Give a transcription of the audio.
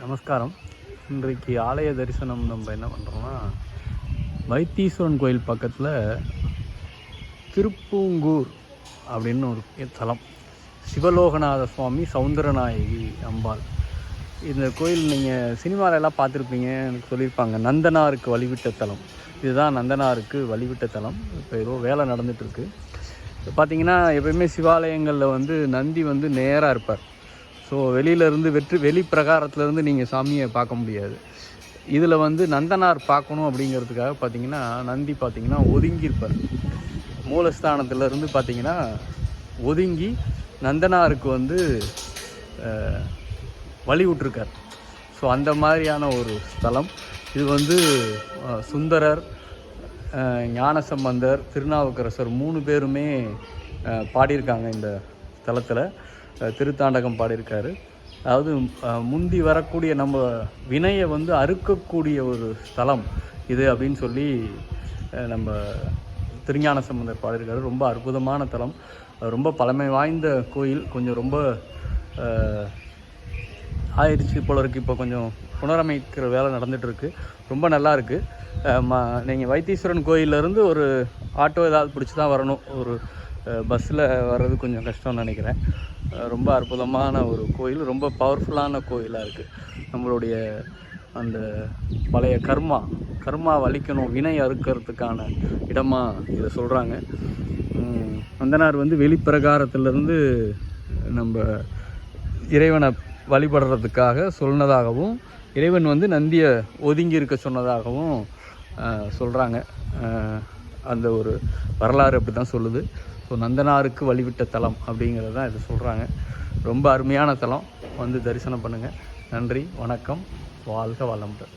நமஸ்காரம். இன்றைக்கு ஆலய தரிசனம் நம்ம என்ன பண்ணுறோம்னா வைத்தீஸ்வரன் கோயில் பக்கத்தில் திருப்பூங்கூர் அப்படின்னு ஒரு தலம் சிவலோகநாத சுவாமி சவுந்தரநாயகி அம்பாள். இந்த கோயில் நீங்கள் சினிமாவிலலாம் பார்த்துருப்பீங்க எனக்கு சொல்லியிருப்பாங்க. நந்தனாருக்கு வழிவிட்ட தலம் இதுதான் நந்தனாருக்கு வழிவிட்ட தலம் இப்போ ஏதோ வேலை நடந்துகிட்ருக்கு இப்போ பார்த்தீங்கன்னா எப்பயுமே சிவாலயங்களில் வந்து நந்தி வந்து நேராக இருப்பார். ஸோ வெளியிலேருந்து வெற்றி வெளி பிரகாரத்துலேருந்து நீங்கள் சாமியை பார்க்க முடியாது. இதில் வந்து நந்தனார் பார்க்கணும் அப்படிங்கிறதுக்காக பார்த்தீங்கன்னா நந்தி பார்த்தீங்கன்னா ஒதுங்கியிருப்பார். மூலஸ்தானத்துலேருந்து பார்த்தீங்கன்னா ஒதுங்கி நந்தனாருக்கு வந்து அஹ், வழி ஸோ அந்த மாதிரியான ஒரு ஸ்தலம். இது வந்து சுந்தரர் ஞானசம்பந்தர் திருநாவுக்கரசர் மூணு பேருமே பாடியிருக்காங்க இந்த ஸ்தலத்தில். திருத்தாண்டகம் பாடியிருக்காரு. அதாவது முந்தி வரக்கூடிய நம்ம வினையை வந்து அறுக்கக்கூடிய ஒரு ஸ்தலம் இது அப்படின்னு சொல்லி நம்ம திருஞான சம்பந்தர் பாடியிருக்காரு. ரொம்ப அற்புதமான தலம். ரொம்ப பழமை வாய்ந்த கோயில். கொஞ்சம் ரொம்ப ஆயிடுச்சு போல இருக்குது இப்போ கொஞ்சம் புனரமைக்கிற வேலை நடந்துகிட்ருக்கு ரொம்ப நல்லா இருக்குது நீங்கள் வைத்தீஸ்வரன் கோயிலேருந்து ஒரு ஆட்டோ ஏதாவது பிடிச்சி தான் வரணும். ஒரு பஸ்ஸில் வர்றது கொஞ்சம் கஷ்டம்னு நினைக்கிறேன். ரொம்ப அற்புதமான ஒரு கோயில் ரொம்ப பவர்ஃபுல்லான கோயிலாக இருக்குது நம்மளுடைய அந்த பழைய கர்மா கர்மா வலிக்கணும் வினை அறுக்கிறதுக்கான இடமாக இதை சொல்கிறாங்க அந்தனார் வந்து வெளிப்பிரகாரத்திலிருந்து நம்ம இறைவனை வழிபடுறதுக்காக சொன்னதாகவும் இறைவன் வந்து நந்தியை ஒதுங்கி இருக்க சொன்னதாகவும் சொல்கிறாங்க அந்த ஒரு வரலாறு அப்படி தான் சொல்லுது. ஸோ நந்தனாருக்கு வழிவிட்ட தலம் அப்படிங்கிறது தான் இது சொல்கிறாங்க ரொம்ப அருமையான தலம். வந்து தரிசனம் பண்ணுங்கள் நன்றி வணக்கம். வாழ்க வளமுடன்.